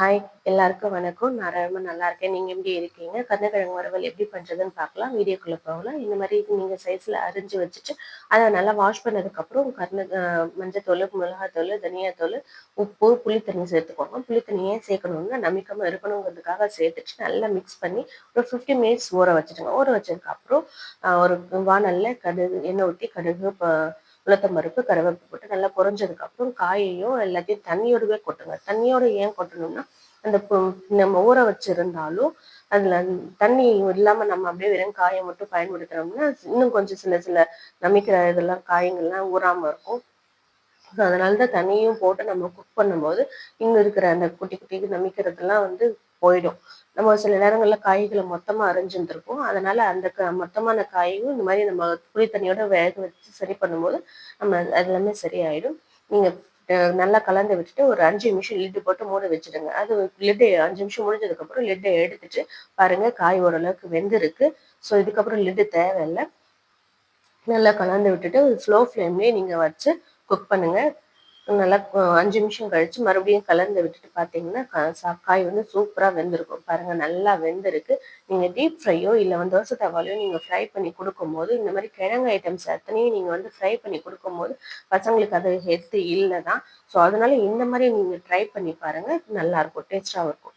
Hi எல்லாருக்கும் வணக்கம். நான் ரொம்ப நல்லா இருக்கேன். நீங்கள் எப்படி இருக்கீங்க? கருணக்கிழங்கு வறுவல் எப்படி பண்ணுறதுன்னு பார்க்கலாம். வீடியோக்குள்ளே போகலாம். இந்த மாதிரி நீங்கள் சைஸில் அரிஞ்சு வச்சுட்டு அதை நல்லா வாஷ் பண்ணதுக்கப்புறம் கருண மஞ்சத்தூள் மிளகாத்தூள் தனியாத்தூள் உப்பு புளித்தண்ணி சேர்த்துக்கோங்க. புளித்தண்ணியே சேர்க்கணும்னா நமிக்காமல் இருக்கணுங்கிறதுக்காக சேர்த்துட்டு நல்லா மிக்ஸ் பண்ணி ஒரு ஃபிஃப்டி மினிட்ஸ் ஊற வச்சுட்டுங்க ஊற வச்சதுக்கப்புறம் ஒரு வானல்ல கடுகு எண்ணெய் ஊற்றி கடுகு இப்போ உளுத்தம் பருப்பு கருவேப்பு போட்டு நல்லா பொறிஞ்சதுக்கு அப்புறம் காயையும் எல்லாத்தையும் தண்ணியோடவே கொட்டுங்க. தண்ணியோட ஏன் கொட்டணும்னா அந்த நம்ம ஊற வச்சிருந்தாலும் அதுல தண்ணி இல்லாம நம்ம அப்படியே வெறும் காயை மட்டும் பயன்படுத்துறோம்னா இன்னும் கொஞ்சம் சில சில நமிக்கிற இதெல்லாம் காயங்கள்லாம் ஊறாம இருக்கும். ஸோ அதனால தான் தண்ணியும் போட்டு நம்ம குக் பண்ணும்போது இங்கே இருக்கிற அந்த குட்டி குட்டி நமிக்கிறதுலாம் வந்து போயிடும். நம்ம சில நேரங்களில் காய்களை மொத்தமாக அரைஞ்சிருந்துருப்போம் அதனால அந்த க மொத்தமான காயும் இந்த மாதிரி நம்ம புளி தண்ணியோட வேக வச்சு சரி பண்ணும்போது நம்ம எல்லாமே சரியாயிடும். நீங்கள் நல்லா கலந்து விட்டுட்டு ஒரு அஞ்சு நிமிஷம் லிட்டு போட்டு மூட வச்சுடுங்க. அது லிட்டு அஞ்சு நிமிஷம் முடிஞ்சதுக்கப்புறம் லிட்டை எடுத்துட்டு பாருங்க காய் ஓரளவுக்கு வெந்திருக்கு. ஸோ இதுக்கப்புறம் லிட்டு தேவையில்லை. நல்லா கலந்து விட்டுட்டு ஸ்லோ ஃப்ளேம்லேயே நீங்கள் வச்சு குக் பண்ணுங்கள் நல்லா அஞ்சு நிமிஷம் கழிச்சு மறுபடியும் கலந்து விட்டுட்டு பார்த்தீங்கன்னா காய் வந்து சூப்பராக வெந்திருக்கும். பாருங்கள் நல்லா வெந்திருக்கு. நீங்கள் டீப் ஃப்ரையோ இல்லை வந்து தோசை தவாலையோ நீங்கள் ஃப்ரை பண்ணி கொடுக்கும்போது இந்த மாதிரி கிழங்கு ஐட்டம்ஸ் எத்தனையும் நீங்கள் வந்து ஃப்ரை பண்ணி கொடுக்கும்போது பசங்களுக்கு அது ஹெல்த்து இல்லை தான் ஸோ அதனால இந்த மாதிரி நீங்கள் ட்ரை பண்ணி பாருங்கள் நல்லாயிருக்கும் டேஸ்ட்டாகவும் இருக்கும்.